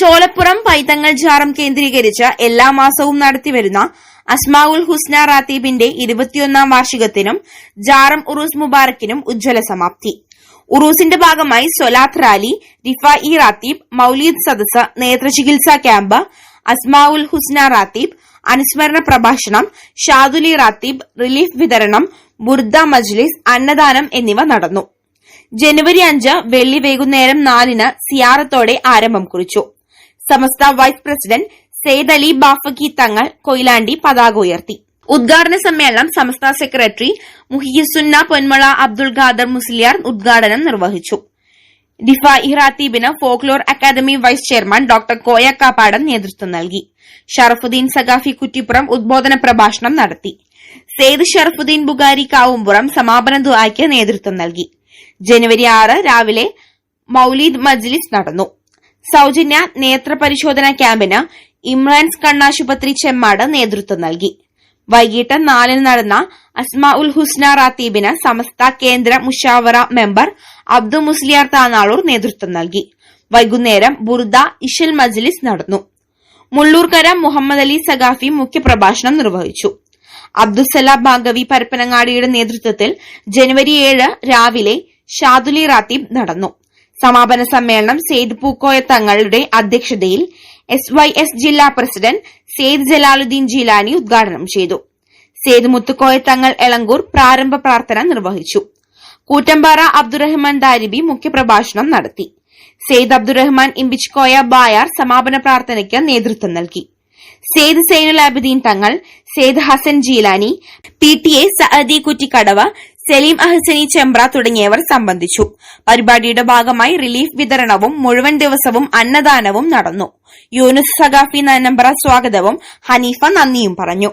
ചോലപ്പുറം പൈതങ്ങൾ ജാറം കേന്ദ്രീകരിച്ച് എല്ലാ മാസവും നടത്തിവരുന്ന അസ്മാഉൽ ഹുസ്ന റാത്തീബിന്റെ ഇരുപത്തിയൊന്നാം വാർഷികത്തിനും ജാറം ഉറൂസ് മുബാറക്കിനും ഉജ്ജ്വല സമാപ്തി. ഉറൂസിന്റെ ഭാഗമായി സൊലാത്ത് റാലി റിഫ ഇ റാത്തീബ് മൌലീദ് സദസ് നേത്രചികിത്സാ ക്യാമ്പ് അസ്മാഉൽ ഹുസ്ന റാത്തീബ് അനുസ്മരണ പ്രഭാഷണം ഷാദുലി റാത്തീബ് റിലീഫ് വിതരണം ബുർദ മജ്ലിസ് അന്നദാനം എന്നിവ നടന്നു. ജനുവരി അഞ്ച് വെള്ളി വൈകുന്നേരം നാലിന് സിയാറത്തോടെ ആരംഭം കുറിച്ചു. സമസ്ത വൈസ് പ്രസിഡന്റ് സെയ്ദ് അലി ബാഫഖി തങ്ങൾ കൊയിലാണ്ടി പതാക ഉയർത്തി. ഉദ്ഘാടന സമ്മേളനം സമസ്ത സെക്രട്ടറി മുഹിയുസുന്ന പൊന്മള അബ്ദുൾ ഖാദർ മുസ്ലിയാർ ഉദ്ഘാടനം നിർവഹിച്ചു. ഡിഫ ഇറാത്തീബിന് folklore academy vice chairman doctor Koya നേതൃത്വം നൽകി. ഷറഫുദ്ദീൻ സഖാഫി കുറ്റിപ്പുറം ഉദ്ബോധന പ്രഭാഷണം നടത്തി. സെയ്ദ് ഷറഫുദ്ദീൻ ബുഗാരി കാവുംപുറം സമാപന ദുആയ്ക്ക് നേതൃത്വം നൽകി. ജനുവരി ആറ് രാവിലെ മൌലീദ് മജ്ലിസ് നടന്നു. സൌജന്യ നേത്ര പരിശോധനാ ക്യാമ്പിന് ഇമ്രാൻസ് കണ്ണാശുപത്രി ചെമ്മാട് നേതൃത്വം നൽകി. വൈകിട്ട് നാലിന് നടന്ന അസ്മ ഉൽ ഹുസ്ന റാത്തീബിന് സമസ്ത കേന്ദ്ര മുഷാവറ മെമ്പർ അബ്ദു മുസ്ലിയാർ താനാളൂർ നേതൃത്വം നൽകി. വൈകുന്നേരം ബുർദ ഇഷൽ മജ്ലിസ് നടന്നു. മുള്ളൂർക്കര മുഹമ്മദ് അലി സഖാഫി മുഖ്യപ്രഭാഷണം നിർവഹിച്ചു. അബ്ദുസലാം ബാഗവി പരപ്പനങ്ങാടിയുടെ നേതൃത്വത്തിൽ ജനുവരി ഏഴ് രാവിലെ ഷാദുലി റാത്തീബ് നടന്നു. സമാപന സമ്മേളനം സെയ്ദ് പൂക്കോയ തങ്ങളുടെ അധ്യക്ഷതയിൽ എസ് വൈ എസ് ജില്ലാ പ്രസിഡന്റ് സെയ്ദ് ജലാലുദ്ദീൻ ജീലാനി ഉദ്ഘാടനം ചെയ്തു. സെയ്ദ് മുത്തുക്കോയ തങ്ങൾ എളങ്കൂർ പ്രാരംഭ പ്രാർത്ഥന നിർവഹിച്ചു. കൂറ്റമ്പാറ അബ്ദുറഹ്മാൻ ദാരിബി മുഖ്യപ്രഭാഷണം നടത്തി. സെയ്ദ് അബ്ദുറഹ്മാൻ ഇമ്പിച്ച്കോയ ബായാർ സമാപന പ്രാർത്ഥനയ്ക്ക് നേതൃത്വം നൽകി. Syed Zainul Abideen Thangal Syed Hasan Jeelani P T A Saadi Kuttikkadavu Saleem Ahsani Chembra തുടങ്ങിയവർ സംബന്ധിച്ചു. പരിപാടിയുടെ ഭാഗമായി റിലീഫ് വിതരണവും മുഴുവൻ ദിവസവും അന്നദാനവും നടന്നു. യൂനുസ് സഖാഫി നന്നമ്പ്ര സ്വാഗതവും ഹനീഫ നന്ദിയും പറഞ്ഞു.